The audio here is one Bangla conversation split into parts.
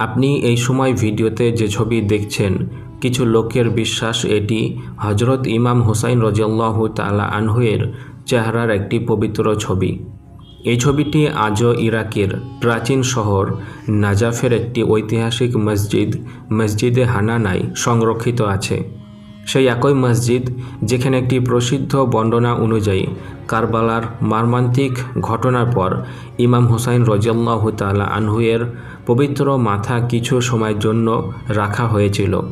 আপনি এই সময় ভিডিওতে যে ছবি দেখছেন, কিছু লোকের বিশ্বাস এটি হজরত ইমাম হুসাইন রজিয়াল্লাহ তালা আনহুয়ের চেহারার একটি পবিত্র ছবি। এই ছবিটি আজও ইরাকের প্রাচীন শহর নাজাফের একটি ঐতিহাসিক মসজিদ, মসজিদে হানানায় সংরক্ষিত আছে। সেই একই মসজিদ, যেখানে একটি প্রসিদ্ধ বর্ণনা অনুযায়ী কারবালার মার্মান্তিক ঘটনার পর ইমাম হুসাইন রজিয়াল্লাহ তালা আনহুয়ের পবিত্র মাথা কিছু সময়ের জন্য রাখা হয়েছিল।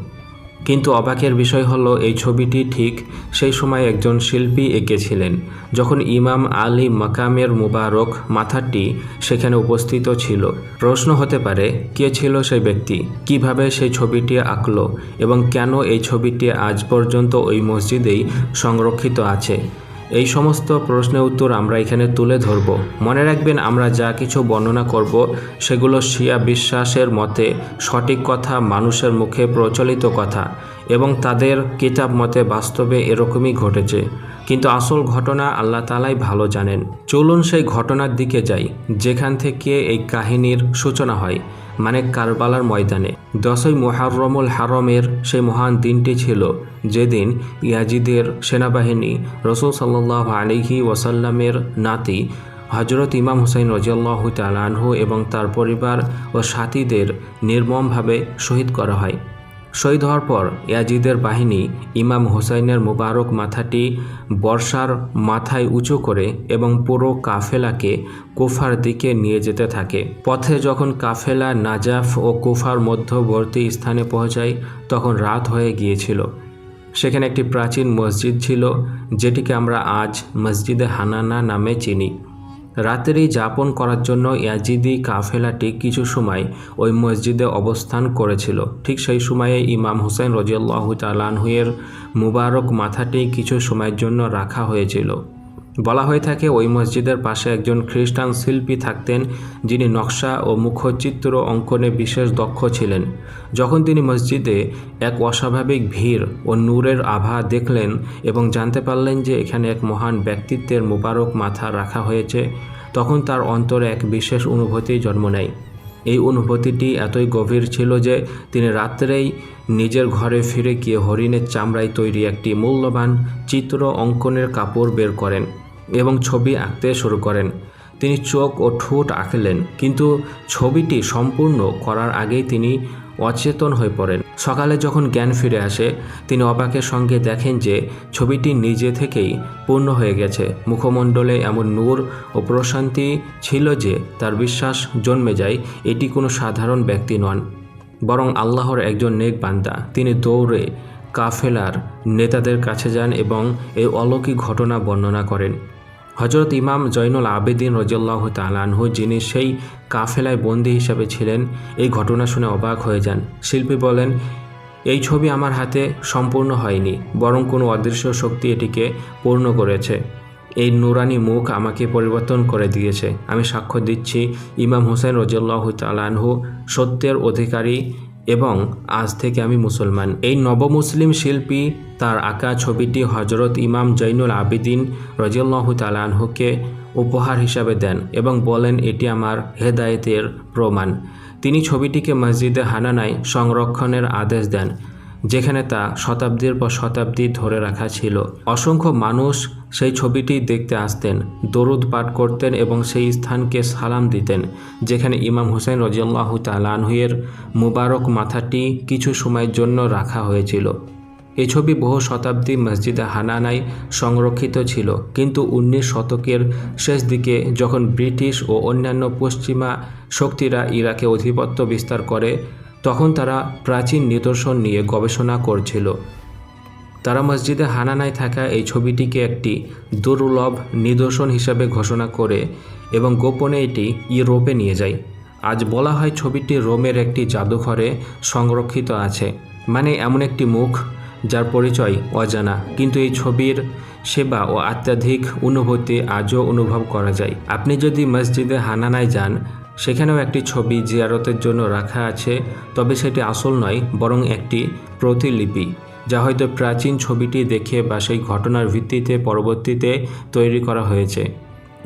কিন্তু অবাকের বিষয় হলো, এই ছবিটি ঠিক সেই সময় একজন শিল্পী এঁকেছিলেন, যখন ইমাম আলী মাকামের মুবারক মাথাটি সেখানে উপস্থিত ছিল। প্রশ্ন হতে পারে, কে ছিল সেই ব্যক্তি? কীভাবে সেই ছবিটি আঁকল? এবং কেন এই ছবিটি আজ পর্যন্ত ওই মসজিদেই সংরক্ষিত আছে? এই সমস্ত প্রশ্নের উত্তর আমরা এখানে তুলে ধরব। মনে রাখবেন, আমরা যা কিছু বর্ণনা করব, সেগুলো শিয়া বিশ্বাসের মতে সঠিক কথা, মানুষের মুখে প্রচলিত কথা এবং তাদের কিতাব মতে বাস্তবে এরকমই ঘটেছে। কিন্তু আসল ঘটনা আল্লাহ তালাই ভালো জানেন। চলুন সেই ঘটনার দিকে যাই, যেখান থেকে এই কাহিনীর সূচনা হয়। মানে কারবালার ময়দানে। দশই মোহাররমুল হারমের সেই মহান দিনটি ছিল যেদিন ইয়াজিদের সেনাবাহিনী রসুল সাল্লাহ আলিহি ওয়াসাল্লামের নাতি হজরত ইমাম হুসাইন রজিয়াল্লাহ তালানহু এবং তার পরিবার ও সাথীদের নির্মমভাবে শহীদ করা হয়। শহীদ হওয়ার পর ইয়াজিদের বাহিনী ইমাম হোসাইনের মুবারক মাথাটি বর্ষার মাথায় উঁচু করে এবং পুরো কাফেলাকে কুফার দিকে নিয়ে যেতে থাকে। পথে যখন কাফেলা নাজাফ ও কুফার মধ্যবর্তী স্থানে পৌঁছায়, তখন রাত হয়ে গিয়েছিল। সেখানে একটি প্রাচীন মসজিদ ছিল, যেটিকে আমরা আজ মসজিদে হানানা নামে চিনি। রাতেরই যাপন করার জন্য ইয়াজিদি কাফেলাটি কিছু সময় ওই মসজিদে অবস্থান করেছিল। ঠিক সেই সময়ে ইমাম হুসেন রজিয়াল্লাহ তালানহুয়ের মুবারক মাথাটি কিছু সময়ের জন্য রাখা হয়েছিল। বলা হয়ে থাকে, ওই মসজিদের পাশে একজন খ্রিস্টান শিল্পী থাকতেন যিনি নকশা ও মুখচিত্র অঙ্কনে বিশেষ দক্ষ ছিলেন। যখন তিনি মসজিদে এক অস্বাভাবিক ভিড় ও নূরের আভা দেখলেন এবং জানতে পারলেন যে এখানে এক মহান ব্যক্তিত্বের মুবারক মাথা রাখা হয়েছে, তখন তার অন্তরে এক বিশেষ অনুভূতি জন্ম নেয়। এই অনুভূতিটি এতই গভীর ছিল যে তিনি রাত্রেই নিজের ঘরে ফিরে গিয়ে হরিণের চামড়ায় তৈরি একটি মূল্যবান চিত্র অঙ্কনের কাপড় বের করেন। এবং ছবি আঁকতে শুরু করেন। তিনি চোখ ও ঠোঁট আঁকলেন, কিন্তু ছবিটি সম্পূর্ণ করার আগেই তিনি অচেতন হয়ে পড়েন। সকালে যখন জ্ঞান ফিরে আসে, তিনি অবাকের সঙ্গে দেখেন যে ছবিটি নিজে থেকেই পূর্ণ হয়ে গেছে। মুখমণ্ডলে এমন নূর ও প্রশান্তি ছিল যে তার বিশ্বাস জন্মে যায়, এটি কোনো সাধারণ ব্যক্তি নন, বরং আল্লাহর একজন নেক বান্দা। তিনি দৌড়ে কাফেলার নেতাদের কাছে যান এবং এই অলৌকিক ঘটনা বর্ণনা করেন। হজরত ইমাম জৈনুল আবেদিন রজিয়াল্লাহ তালানহু যিনি সেই কাফেলায় বন্দী হিসাবে ছিলেন, এই ঘটনা শুনে অবাক হয়ে যান। শিল্পী বলেন, এই ছবি আমার হাতে সম্পূর্ণ হয়নি, বরং কোনো অদৃশ্য শক্তি এটিকে পূর্ণ করেছে। এই নুরানি মুখ আমাকে পরিবর্তন করে দিয়েছে। আমি সাক্ষ্য দিচ্ছি, ইমাম হুসেন রজিয়াল্লাহ তালানহু সত্যের অধিকারী এবং আজ থেকে আমি মুসলমান। এই নবমুসলিম শিল্পী তার আঁকা ছবিটি হজরত ইমাম জৈনুল আবিদিন রজিউল্লাহ তালানহুকে উপহার হিসাবে দেন এবং বলেন, এটি আমার হেদায়েতের প্রমাণ। তিনি ছবিটিকে মসজিদে হানানায় সংরক্ষণের আদেশ দেন। যেখানে তা শতাব্দীর পর শতাব্দী ধরে রাখা ছিল। অসংখ্য মানুষ সেই ছবিটি দেখতে আসতেন, দরুদ পাঠ করতেন এবং সেই স্থানকে সালাম দিতেন, যেখানে ইমাম হুসেন রজিয়াল্লাহ তালানহুয়ের মুবারক মাথাটি কিছু সময়ের জন্য রাখা হয়েছিল। এই ছবি বহু শতাব্দী মসজিদে হানানায় সংরক্ষিত ছিল, কিন্তু উনিশ শতকের শেষ দিকে যখন ব্রিটিশ ও অন্যান্য পশ্চিমা শক্তিরা ইরাকে আধিপত্য বিস্তার করে তখন তারা প্রাচীন নিদর্শন নিয়ে গবেষণা করছিল। তারা মসজিদে হানানায় থাকা এই ছবিটিকে একটি দুর্লভ নিদর্শন হিসাবে ঘোষণা করে এবং গোপনে এটি ইউরোপে নিয়ে যায়। আজ বলা হয় ছবিটি রোমের একটি জাদুঘরে সংরক্ষিত আছে মানে এমন একটি মুখ যার পরিচয় অজানা, কিন্তু এই ছবির সেবা ও অত্যাধিক অনুভূতি আজও অনুভব করা যায়। আপনি যদি মসজিদে হানানায় যান সেখানেও একটি ছবি জিয়ারতের জন্য রাখা আছে, তবে সেটি আসল নয়, বরং একটি প্রতিলিপি, যা হয়তো প্রাচীন ছবিটি দেখে বা সেই ঘটনার ভিত্তিতে পরবর্তীতে তৈরি করা হয়েছে।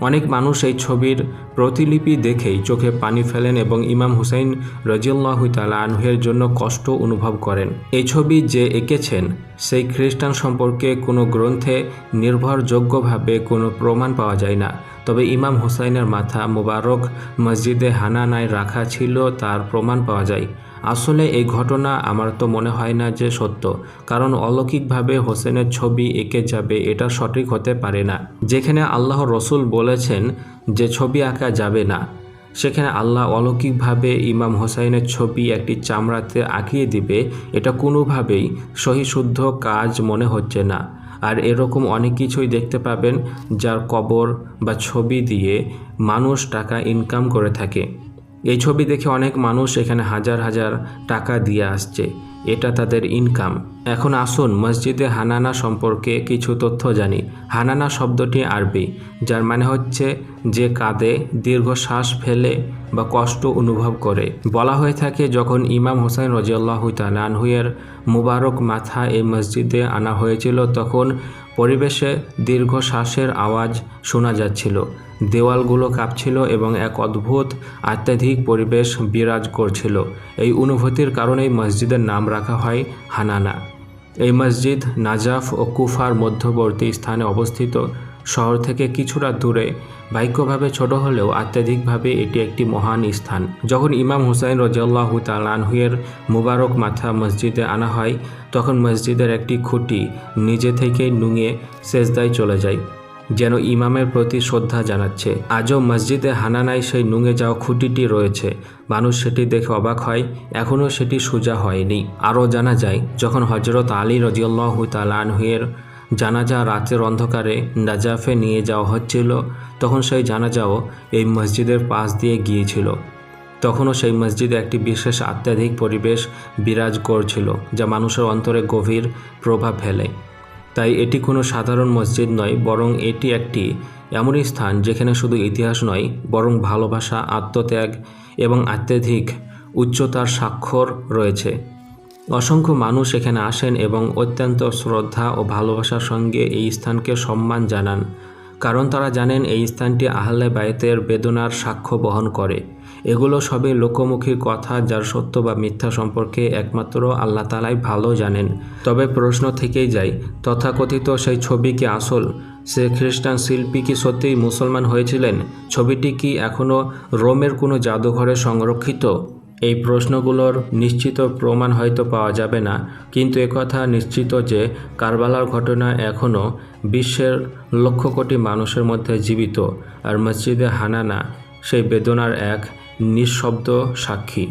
অনেক মানুষ এই ছবির প্রতিলিপি দেখেই চোখে পানি ফেলেন এবং ইমাম হুসাইন রাজিউল্লাহ তালা আনহের জন্য কষ্ট অনুভব করেন। এই ছবি যে এঁকেছেন, সেই খ্রিস্টান সম্পর্কে কোনো গ্রন্থে নির্ভরযোগ্যভাবে কোনো প্রমাণ পাওয়া যায় না। তবে ইমাম হুসাইনের মাথা মোবারক মসজিদে হানানায় রাখা ছিল, তার প্রমাণ পাওয়া যায়। আসলে এই ঘটনা আমার তো মনে হয় না যে সত্য, কারণ অলৌকিকভাবে হোসেনের ছবি এঁকে যাবে এটা সঠিক হতে পারে না। যেখানে আল্লাহ রসুল বলেছেন যে ছবি আঁকা যাবে না, সেখানে আল্লাহ অলৌকিকভাবে ইমাম হোসাইনের ছবি একটি চামড়াতে আঁকিয়ে দিবে, এটা কোনোভাবেই সহিশুদ্ধ কাজ মনে হচ্ছে না। আর এরকম অনেক কিছুই দেখতে পাবেন যার কবর বা ছবি দিয়ে মানুষ টাকা ইনকাম করে থাকে। এই ছবি দেখে অনেক মানুষ এখানে হাজার হাজার টাকা দিয়ে আসছে। এটা তাদের ইনকাম এখন আসুন মসজিদে হানানা সম্পর্কে কিছু তথ্য জানি। হানানা শব্দটি আরবি, যার মানে হচ্ছে যে কাঁদে দীর্ঘ শ্বাস ফেলে বা কষ্ট অনুভব করে। বলা হয়ে থাকে যখন ইমাম হোসেন রজিয়াল্লাহ তালানহুয়ের মুবারক মাথা এই মসজিদে আনা হয়েছিল, তখন পরিবেশে দীর্ঘ শ্বাসের আওয়াজ শোনা যাচ্ছিল। দেওয়ালগুলো কাঁপছিল এবং এক অদ্ভুত আত্যাধিক পরিবেশ বিরাজ করছিল। এই অনুভূতির কারণেই মসজিদের নাম রাখা হয় হানানা। এই মসজিদ নাজাফ ও কুফার মধ্যবর্তী স্থানে অবস্থিত। শহর থেকে কিছুটা দূরে। বাহ্যভাবে ছোট হলেও আত্যাধিকভাবে এটি একটি মহান স্থান। যখন ইমাম হুসাইন রজাল্লাহ তালানহুয়ের মুবারক মাথা মসজিদে আনা হয়, তখন মসজিদের একটি খুঁটি নিজে থেকেই নুঙে সেজদায় চলে যায়, যেন ইমামের প্রতি শ্রদ্ধা জানাচ্ছে। আজও মসজিদে হানানায় সেই নুঙে যাওয়া খুঁটিটি রয়েছে। মানুষ সেটি দেখে অবাক হয়, এখনও সেটি সোজা হয়নি। আরও জানা যায়, যখন হজরত আলী রজিউল্লাহ তালানহুয়ের জানাজা রাতের অন্ধকারে নাজাফে নিয়ে যাওয়া হচ্ছিল। তখন সেই জানাজাও এই মসজিদের পাশ দিয়ে গিয়েছিল। তখনও সেই মসজিদে একটি বিশেষ আত্যাধিক পরিবেশ বিরাজ করছিল, যা মানুষের অন্তরে গভীর প্রভাব ফেলে। তাই এটি কোনো সাধারণ মসজিদ নয়, বরং এটি একটি এমনই স্থান যেখানে শুধু ইতিহাস নয়, বরং ভালোবাসা, আত্মত্যাগ এবং আত্যাধিক উচ্চতার স্বাক্ষর রয়েছে। অসংখ্য মানুষ এখানে আসেন এবং অত্যন্ত শ্রদ্ধা ও ভালোবাসার সঙ্গে এই স্থানকে সম্মান জানান। কারণ তারা জানেন এই স্থানটি আহলে বায়তের বেদনার সাক্ষ্য বহন করে। এগুলো সবই লোকমুখী কথা যার সত্য বা মিথ্যা সম্পর্কে একমাত্র আল্লাহ তালাই ভালো জানেন। তবে প্রশ্ন থেকেই যায়, তথাকথিত সেই ছবি কি আসল? সে খ্রিস্টান শিল্পী কি সত্যিই মুসলমান হয়েছিলেন? ছবিটি কি এখনও রোমের কোনো জাদুঘরে সংরক্ষিত? এই প্রশ্নগুলোর নিশ্চিত প্রমাণ হয়তো পাওয়া যাবে না, কিন্তু একথা নিশ্চিত যে কারবালার ঘটনা এখনও বিশ্বের লক্ষ কোটি মানুষের মধ্যে জীবিত আর মসজিদে হানানা, সেই বেদনার এক নিঃশব্দ সাক্ষী।